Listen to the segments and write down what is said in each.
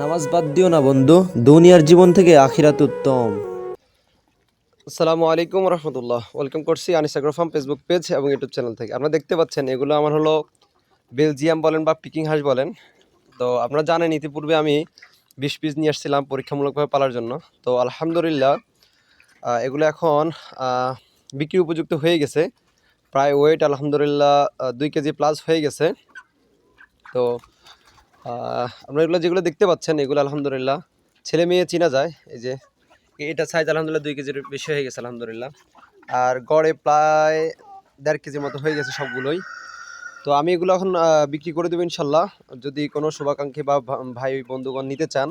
নামাজ বাদ দিও না, বন্ধু। দুনিয়ার জীবন থেকে আখিরাত উত্তম। আসসালামু আলাইকুম রহমতুল্লাহ। ওয়েলকাম করছি আনিসাগ্রো ফেসবুক পেজ এবং ইউটিউব চ্যানেল থেকে। আপনারা দেখতে পাচ্ছেন, এগুলো আমার হলো বেলজিয়াম বলেন বা পিকিং হাঁস বলেন। তো আপনারা জানেন, ইতিপূর্বে আমি বিশ পিস নিয়ে আসছিলাম পরীক্ষামূলকভাবে পালার জন্য। তো আলহামদুলিল্লাহ এগুলো এখন বিক্রি উপযুক্ত হয়ে গেছে। প্রায় ওয়েট আলহামদুলিল্লাহ দুই কেজি প্লাস হয়ে গেছে। তো আপনারা এগুলো যেগুলো দেখতে পাচ্ছেন, এগুলো আলহামদুলিল্লাহ ছেলে মেয়ে চেনা যায়। এই যে এটা সাইজ আলহামদুলিল্লাহ দুই কেজির বেশি হয়ে গেছে আলহামদুলিল্লাহ। আর গড়ে প্রায় দেড় কেজির মতো হয়ে গেছে সবগুলোই। তো আমি এগুলো এখন বিক্রি করে দেবো ইনশাল্লাহ। যদি কোনো শুভাকাঙ্ক্ষী বা ভাই, বন্ধুগণ নিতে চান,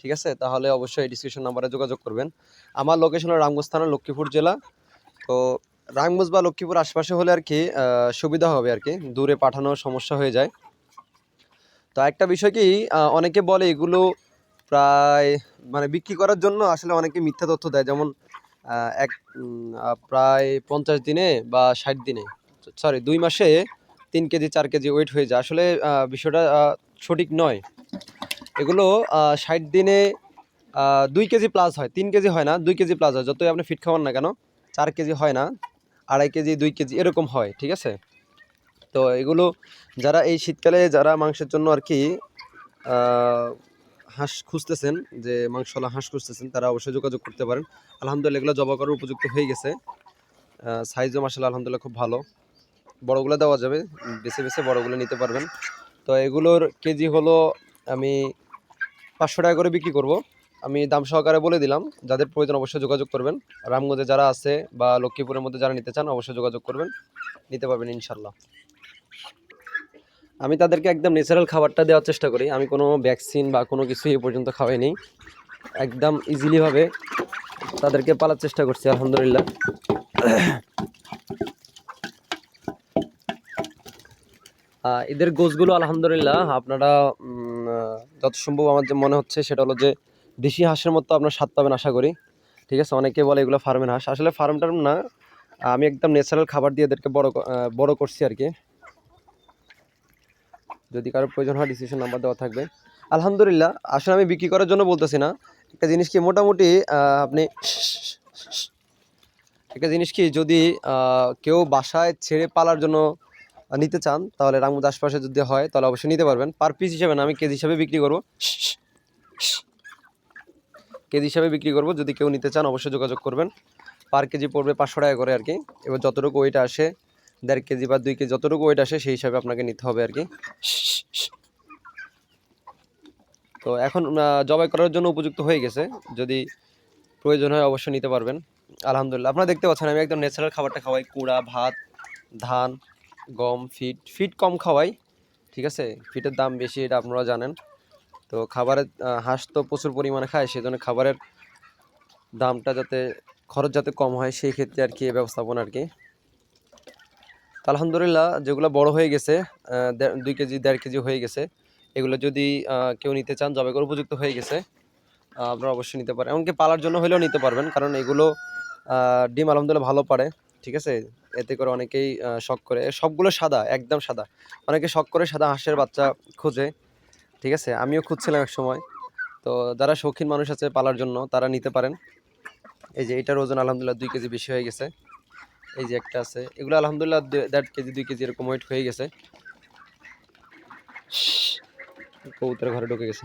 ঠিক আছে? তাহলে অবশ্যই ডিসক্রিপশন নাম্বারে যোগাযোগ করবেন। আমার লোকেশন হলো রামগঞ্জ থানা লক্ষ্মীপুর জেলা। তো রামগঞ্জ বা লক্ষ্মীপুর আশপাশে হলে আর কি সুবিধা হবে আর কি। দূরে পাঠানোর সমস্যা হয়ে যায়। তো একটা বিষয় কি অনেকে বলে এগুলো প্রায় মানে বিক্রি করার জন্য আসলে অনেকে মিথ্যা তথ্য দেয়। যেমন এক প্রায় পঞ্চাশ দিনে বা ষাট দিনে, সরি, দুই মাসে তিন কেজি, চার কেজি ওয়েট হয়ে যায়। আসলে বিষয়টা সঠিক নয়। এগুলো ষাট দিনে দুই কেজি প্লাস হয়, তিন কেজি হয় না, দুই কেজি প্লাস হয়। যতই আপনি ফিট খাওয়ান না কেন, চার কেজি হয় না, আড়াই কেজি, দুই কেজি এরকম হয়, ঠিক আছে? তো এগুলো যারা এই শীতকালে যারা মাংসের জন্য আর কি হাঁস খুঁজতেছেন, যে মাংসওয়ালা হাঁস খুঁজতেছেন, তারা অবশ্যই যোগাযোগ করতে পারেন। আলহামদুলিল্লাহ এগুলো জবা করার উপযুক্ত হয়ে গেছে। সাইজও মাসাল্লাহ আলহামদুলিল্লাহ খুব ভালো। বড়গুলো দেওয়া যাবে, বেছে বেছে বড়গুলো নিতে পারবেন। তো এগুলোর কেজি হলো আমি পাঁচশো টাকা করে বিক্রি করব। আমি দাম সহকারে বলে দিলাম। যাদের প্রয়োজন অবশ্যই যোগাযোগ করবেন। রামগঞ্জে যারা আছে বা লক্ষ্মীপুরের মধ্যে যারা নিতে চান, অবশ্যই যোগাযোগ করবেন। নিতে পারবেন ইনশাল্লাহ আমি তাদেরকে একদম ন্যাচারাল খাবারটা দেওয়ার চেষ্টা করি। আমি কোনো ভ্যাকসিন বা কোনো কিছু এ পর্যন্ত খাওয়াইনি। একদম ইজিলিভাবে তাদেরকে পালার চেষ্টা করছি, আলহামদুলিল্লাহ। এদের গোছগুলো আলহামদুলিল্লাহ, আপনারা যত সম্ভব আমার যে মনে হচ্ছে সেটা হলো যে দেশি হাঁসের মতো আপনার স্বাদ পাবেন আশা করি। ঠিক আছে, অনেকে বলে এগুলো ফার্মের হাঁস। আসলে ফার্ম টার্ম না, আমি একদম ন্যাচারাল খাবার দিয়ে এদেরকে বড় বড় করছি আর কি। যদি কারও প্রয়োজন হয় ডিসিশন নাম্বার দেওয়া থাকবে। আলহামদুলিল্লাহ, আসলে আমি বিক্রি করার জন্য বলতেছি না। একটা জিনিস কি, মোটামুটি আপনি একটা জিনিস কি, যদি কেউ বাসায় ছেড়ে পালার জন্য নিতে চান, তাহলে রামগঞ্জ আশপাশে যদি হয়, তাহলে অবশ্যই নিতে পারবেন। পার পিস হিসাবে না, আমি কেজি হিসাবে বিক্রি করব। কেজি হিসাবে বিক্রি করব, যদি কেউ নিতে চান, অবশ্যই যোগাযোগ করবেন। পার কেজি পড়বে পাঁচশো টাকা করে আর কি। এবার যতটুকু ওইটা আসে দেড় কেজি বা দুই কেজি যতটুকু ওয়েট আসে সেই হিসাবে আপনাকে নিতে হবে আর কি। তো এখন জবাই করার জন্য উপযুক্ত হয়ে গেছে। যদি প্রয়োজন হয় অবশ্যই নিতে পারবেন। আলহামদুলিল্লাহ। আপনারা দেখতে পাচ্ছেন, আমি একদম ন্যাচারাল খাবারটা খাওয়াই। কুড়া, ভাত, ধান, গম, ফিট। ফিট কম খাওয়াই, ঠিক আছে? ফিটের দাম বেশি, এটা আপনারা জানেন। তো খাবারের হাঁস তো প্রচুর পরিমাণে খায় সেই জন্য খাবারের দামটা যাতে, খরচ যাতে কম হয়, সেই ক্ষেত্রে আর কি ব্যবস্থাপনা আর কি। তো আলহামদুলিল্লাহ যেগুলো বড় হয়ে গেছে দুই কেজি, দেড় কেজি হয়ে গেছে। এগুলো যদি কেউ নিতে চান, জবে করে উপযুক্ত হয়ে গেছে আপনারা অবশ্যই নিতে পারেন। এমনকি পালার জন্য হলেও নিতে পারবেন, কারণ এগুলো ডিম আলহামদুলিল্লাহ ভালো পারে, ঠিক আছে? এতে করে অনেকেই শখ করে। সবগুলো সাদা, একদম সাদা। অনেকে শখ করে সাদা হাঁসের বাচ্চা খোঁজে, ঠিক আছে? আমিও খুঁজছিলাম এক সময়। তো যারা শৌখিন মানুষ আছে পালার জন্য, তারা নিতে পারেন। এই যে এটার ওজন আলহামদুলিল্লাহ দুই কেজি বেশি হয়ে গেছে। এই যে একটা আছে। এগুলো আলহামদুলিল্লাহ দেড় কেজি, দুই কেজি এরকম ওয়েট হয়ে গেছে। কবুতরের ঘরে ঢুকে গেছে।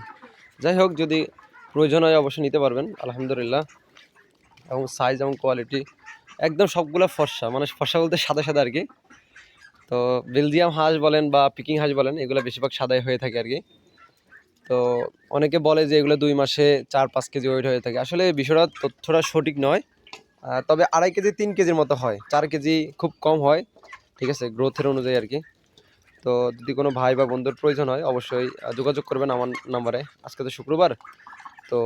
যাই হোক, যদি প্রয়োজন হয় অবশ্যই নিতে পারবেন, আলহামদুলিল্লাহ। এবং সাইজ এবং কোয়ালিটি একদম সবগুলো ফর্সা মানে ফর্সা বলতে সাদা সাদা আর কি তো বেলজিয়াম হাঁস বলেন বা পিকিং হাঁস বলেন, এগুলো বেশিরভাগ সাদাই হয়ে থাকে আর কি তো অনেকে বলে যে এগুলো দুই মাসে চার পাঁচ কেজি ওয়েট হয়ে থাকে। আসলে বিষয়টা তথ্যটা সঠিক নয়। তবে আড়াই কেজি, তিন কেজির মতো হয়। চার কেজি খুব কম হয়, ঠিক আছে গ্রোথের অনুযায়ী আর কি। তো যদি কোনো ভাই বা বন্ধুর প্রয়োজন হয়, অবশ্যই যোগাযোগ করবেন আমার নাম্বারে। আজকে তো শুক্রবার, তো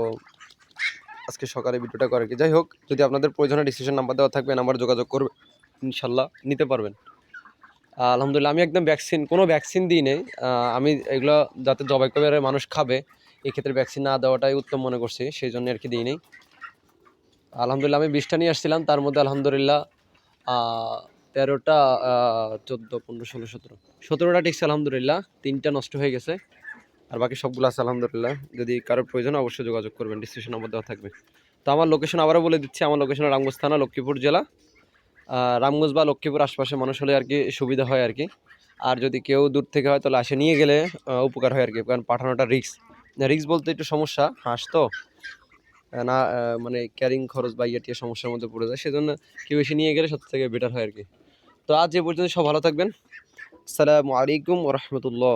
আজকে সকালে ভিডিওটা করে কি। যাই হোক, যদি আপনাদের প্রয়োজনে ডিসিশন নাম্বার দেওয়া থাকবে নাম্বার যোগাযোগ করবে, ইনশাল্লাহ নিতে পারবেন। আলহামদুলিল্লাহ, আমি একদম ভ্যাকসিন কোনো ভ্যাকসিন দিই নেই। আমি এগুলো যাতে জবাই করে মানুষ খাবে এই ক্ষেত্রে ভ্যাকসিন না দেওয়াটাই উত্তম মনে করছি, সেই জন্য আর কি দিই নেই। আলহামদুলিল্লাহ, আমি বিশটা নিয়ে আসছিলাম, তার মধ্যে আলহামদুলিল্লাহ তেরোটা চোদ্দ, পনেরো, ষোলো, সতেরো। সতেরোটা টিকছে আলহামদুলিল্লাহ, তিনটা নষ্ট হয়ে গেছে, আর বাকি সবগুলো আছে আলহামদুলিল্লাহ। যদি কারোর প্রয়োজন অবশ্যই যোগাযোগ করবেন ডিসক্রিপশন নাম্বার দেওয়া থাকবে। তো আমার লোকেশন আবারও বলে দিচ্ছি, আমার লোকেশন রামগঞ্জ থানা, লক্ষ্মীপুর জেলা। রামগঞ্জ বা লক্ষ্মীপুর আশপাশে মানুষ হলে আর কি সুবিধা হয় আর কি। আর যদি কেউ দূর থেকে হয়, তাহলে আসে, নিয়ে গেলে উপকার হয় আর কি, কারণ পাঠানোটা রিক্স রিক্স বলতে একটু সমস্যা, হাঁস তো। না মানে ক্যারিং খরচ বা ইয়ে সমস্যার মধ্যে পড়ে যায়, সেজন্য কেউ এসে নিয়ে গেলে সব থেকে বেটার হয় আর কি। তো আজ এ পর্যন্ত সব ভালো থাকবেন। আসসালামু আলাইকুম রহমতুল্লাহ।